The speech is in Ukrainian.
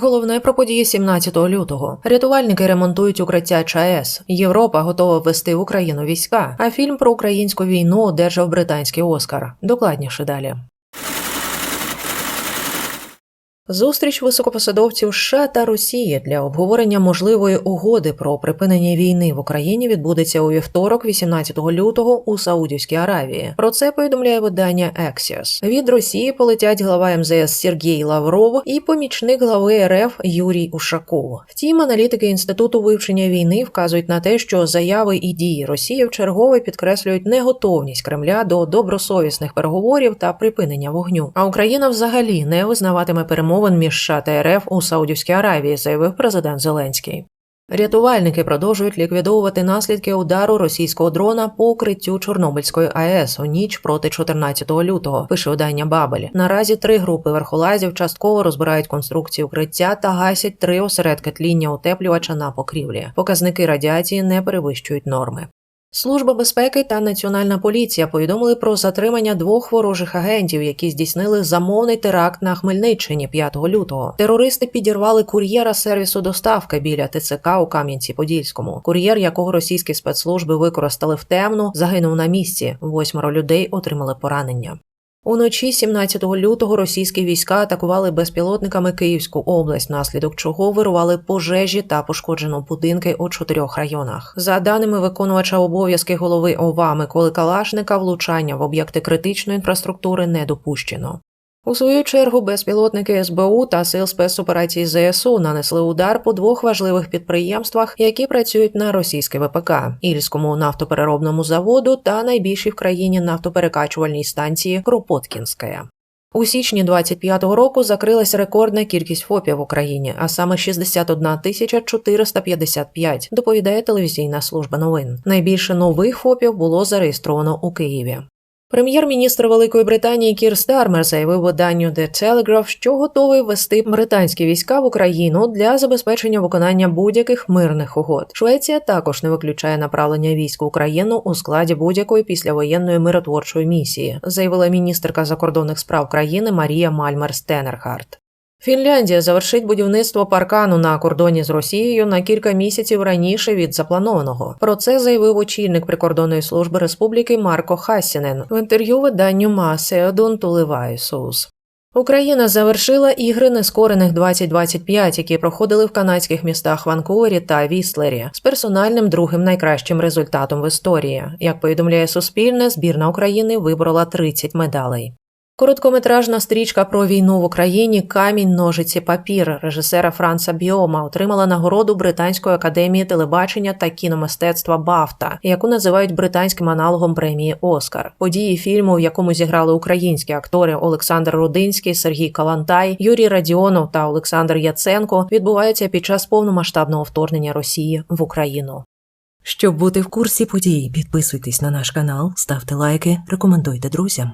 Головне про події 17 лютого. Рятувальники ремонтують укриття ЧАЕС. Європа готова ввести в Україну війська. А фільм про українську війну одержав британський Оскар. Докладніше далі. Зустріч високопосадовців США та Росії для обговорення можливої угоди про припинення війни в Україні відбудеться у вівторок, 18 лютого, у Саудівській Аравії. Про це повідомляє видання Axios. Від Росії полетять глава МЗС Сергій Лавров і помічник глави РФ Юрій Ушаков. Втім, аналітики інституту вивчення війни вказують на те, що заяви і дії Росії вчергове підкреслюють неготовність Кремля до добросовісних переговорів та припинення вогню. А Україна взагалі не визнаватиме перемовин між США та РФ у Саудівській Аравії, заявив президент Зеленський. Рятувальники продовжують ліквідовувати наслідки удару російського дрона по укриттю Чорнобильської АЕС у ніч проти 14 лютого. Пише видання Бабель. Наразі три групи верхолазів частково розбирають конструкції укриття та гасять три осередки тління утеплювача на покрівлі. Показники радіації не перевищують норми. Служба безпеки та національна поліція повідомили про затримання двох ворожих агентів, які здійснили замовний теракт на Хмельниччині 5 лютого. Терористи підірвали кур'єра сервісу доставки біля ТЦК у Кам'янці-Подільському. Кур'єр, якого російські спецслужби використали в темну, загинув на місці. Восьмеро людей отримали поранення. Уночі 17 лютого російські війська атакували безпілотниками Київську область, внаслідок чого вирували пожежі та пошкоджено будинки у чотирьох районах. За даними виконувача обов'язки голови ОВА Миколи Калашника, влучання в об'єкти критичної інфраструктури не допущено. У свою чергу безпілотники СБУ та сил спецоперацій ЗСУ нанесли удар по двох важливих підприємствах, які працюють на російське ВПК – Ільському нафтопереробному заводу та найбільшій в країні нафтоперекачувальній станції Кропоткінська. У січні 25-го року закрилась рекордна кількість ФОПів в Україні, а саме 61 тисяча 455, доповідає телевізійна служба новин. Найбільше нових ФОПів було зареєстровано у Києві. Прем'єр-міністр Великої Британії Кір Стармер заявив виданню The Telegraph, що готовий ввести британські війська в Україну для забезпечення виконання будь-яких мирних угод. Швеція також не виключає направлення військ в Україну у складі будь-якої післявоєнної миротворчої місії, заявила міністерка закордонних справ країни Марія Мальмер Стенерхарт. Фінляндія завершить будівництво паркану на кордоні з Росією на кілька місяців раніше від запланованого. Про це заявив очільник прикордонної служби республіки Марко Хасінен в інтерв'ю виданню Масеодон Туливайсус. Україна завершила ігри нескорених 2025, які проходили в канадських містах Ванкувері та Вістлері з персональним другим найкращим результатом в історії. Як повідомляє Суспільне, збірна України виборола 30 медалей. Короткометражна стрічка про війну в Україні Камінь, ножиці, папір режисера Франца Біома отримала нагороду Британської академії телебачення та кіномистецтва Бафта, яку називають британським аналогом премії Оскар. Події фільму, в якому зіграли українські актори Олександр Рудинський, Сергій Калантай, Юрій Радіонов та Олександр Яценко, відбуваються під час повномасштабного вторгнення Росії в Україну. Щоб бути в курсі подій, підписуйтесь на наш канал, ставте лайки, рекомендуйте друзям.